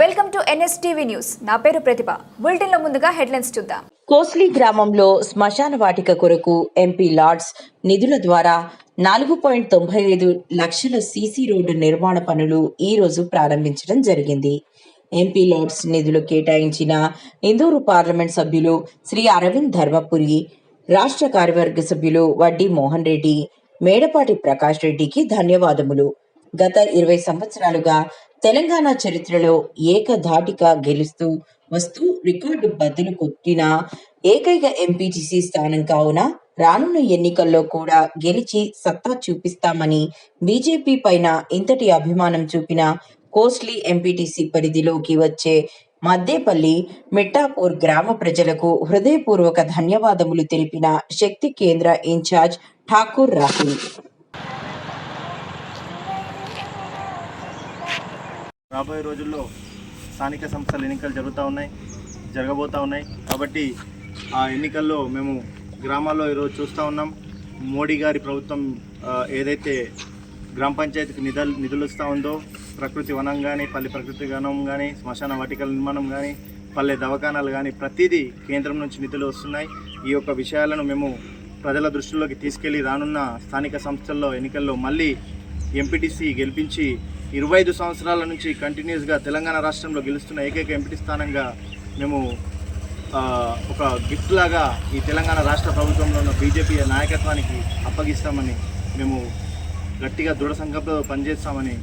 Welcome to NSTV news. నా పేరు ప్రతిభ. బులెటిన్లో ముందుగా హెడ్లైన్స్ చూద్దాం. కోస్లీ గ్రామంలో శ్మశాన వాటిక కొరకు ఎంపీ లార్డ్స్ నిధుల ద్వారా నాలుగు పాయింట్ తొంభై ఐదు లక్షల సీసీ రోడ్డు నిర్మాణ పనులు ఈ రోజు ప్రారంభించడం జరిగింది. ఎంపీ లార్డ్స్ నిధులు కేటాయించిన ఇందూరు పార్లమెంట్ సభ్యులు శ్రీ అరవింద్ ధర్మపురి రాష్ట్ర కార్యవర్గ సభ్యులు వడ్డీ మోహన్ రెడ్డి మేడపాటి ప్రకాష్ రెడ్డికి ధన్యవాదములు. గత ఇరవై సంవత్సరాలుగా తెలంగాణ చరిత్రలో ఏకధాటిగా గెలుస్తూ వస్తూ రికార్డు బద్దలు కొట్టిన ఏకైక ఎంపీటీసీ స్థానం కావున రానున్న ఎన్నికల్లో కూడా గెలిచి సత్తా చూపిస్తామని బీజేపీ పైన ఇంతటి అభిమానం చూపిన కోస్లీ ఎంపీటీసీ పరిధిలోకి వచ్చే మద్దేపల్లి మిట్టాపూర్ గ్రామ ప్రజలకు హృదయపూర్వక ధన్యవాదములు తెలిపిన శక్తి కేంద్ర ఇన్ఛార్జ్ ఠాకూర్ రాహుల్ రాబోయే రోజుల్లో స్థానిక సంస్థల ఎన్నికలు జరుగుతూ ఉన్నాయి జరగబోతూ ఉన్నాయి. కాబట్టి ఆ ఎన్నికల్లో మేము గ్రామాల్లో ఈరోజు చూస్తూ ఉన్నాం. మోడీ గారి ప్రభుత్వం ఏదైతే గ్రామ పంచాయతీకి నిధులు నిధులు ఇస్తూ ఉందో ప్రకృతి వనం కానీ పల్లె ప్రకృతి వనం కానీ శ్మశాన వాటికల నిర్మాణం కానీ పల్లె దవాఖానాలు కానీ ప్రతిదీ కేంద్రం నుంచి నిధులు వస్తున్నాయి. ఈ యొక్క విషయాలను మేము ప్రజల దృష్టిలోకి తీసుకెళ్ళి రానున్న స్థానిక సంస్థల్లో ఎన్నికల్లో మళ్ళీ ఎంపీటీసీ గెలిపించి ఇరవై ఐదు సంవత్సరాల నుంచి కంటిన్యూస్గా తెలంగాణ రాష్ట్రంలో గెలుస్తున్న ఏకైక ఎంపీటీ స్థానంగా మేము ఒక గిఫ్ట్ లాగా ఈ తెలంగాణ రాష్ట్ర ప్రభుత్వంలో ఉన్న బీజేపీ నాయకత్వానికి అప్పగిస్తామని మేము గట్టిగా దృఢ సంకల్పంతో పనిచేస్తామని